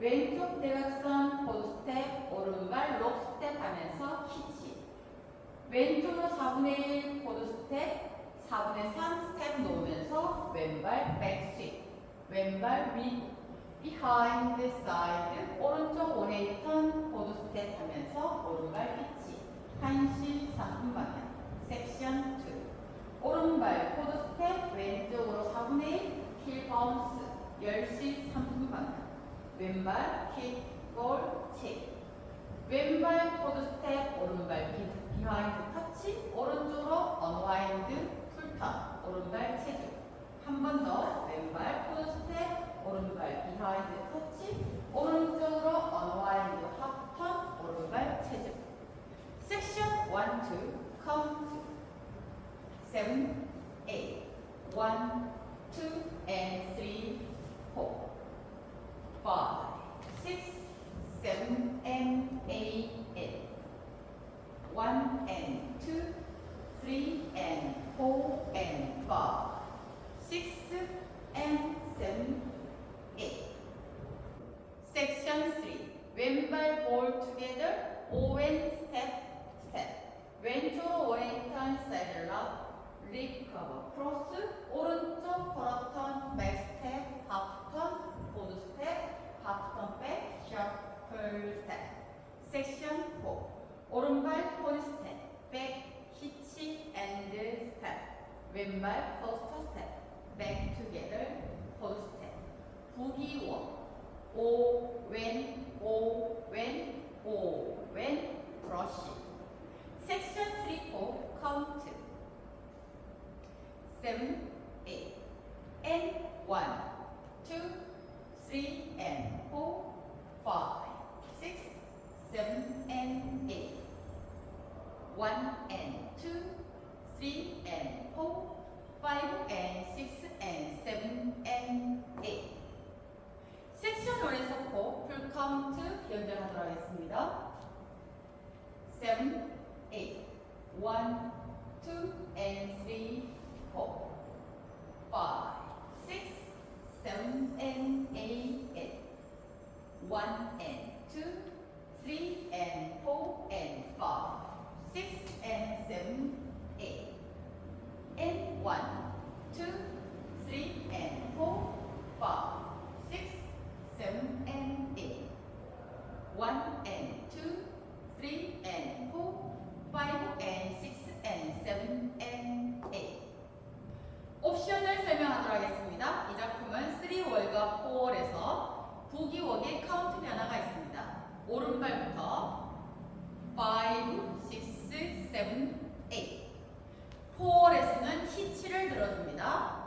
왼쪽 대각선 보드 스텝, 오른발 록 스텝 하면서 히치. 왼쪽으로 4분의 1 보드 스텝, 4분의 3 스텝 놓으면서 왼발 백스윙. 왼발 위, behind side, 오른쪽 원웨이 턴 보드 스텝 하면서 오른발 히치. 1시 3분 방향. 섹션 2. 오른발 보드 스텝, 왼쪽으로 4분의 1 힐 바운스. 10시 3분 방향. 왼발 킥, 골, 치. 왼발 포드 스텝, 오른발 비, 비하인드 터치, 오른쪽으로 언와인드 풀턴, 오른발 체중. 한 번 더 왼발 포드 스텝, 오른발 비하인드 터치, 오른쪽으로 언와인드 합턴, 오른발 체중. 섹션 1, 2, 카운트. 7, 8, 1, 2, and 3, 4. five, six, seven, and eight, eight. One and two, three and four and five, six and seven, eight. Section three. 왼발 볼 together, 오wen step, step. 왼쪽으로 왼턴 사이드 랍, 리커버, 크로스, 오른쪽 버럭턴, 백 스텝, 하프턴, 보드 스텝, 하프턴 백, 셔플 스텝. 섹션 4. 오른발 포드 스텝, 백, 히치, 앤드 스텝. 왼발 포스터 스텝, 백 투게더, 포드 스텝. 부기원, 오, 왼, 오, 왼, 오, 왼, 브러쉬. 섹션 3, 4, 카운트. 7, 8, and 1, 2, 3, and 4, 5, 6, 7, and 8. 1 and 2, 3 and 4, 5 and 6 and 7 and 8. 섹션 1에서 4, 풀 카운트 연결하도록 하겠습니다. 7, 8, 1, 2 and 3, 4, 5, 6, 7 and 8, 8. 1 and 2, 3 and 4 and 5, 6 and 7, 8. And 1, 2, 3 and 4, 5, 6, 7 and 8. 1 and 2, 3 and 4, 5 and 6 and 7 and 8. 옵션을 설명하도록 하겠습니다. 이 작품은 3월과 4월에서 부기웍의 카운트 변화가 6, 7, 8 4레스는 키치를 들어줍니다.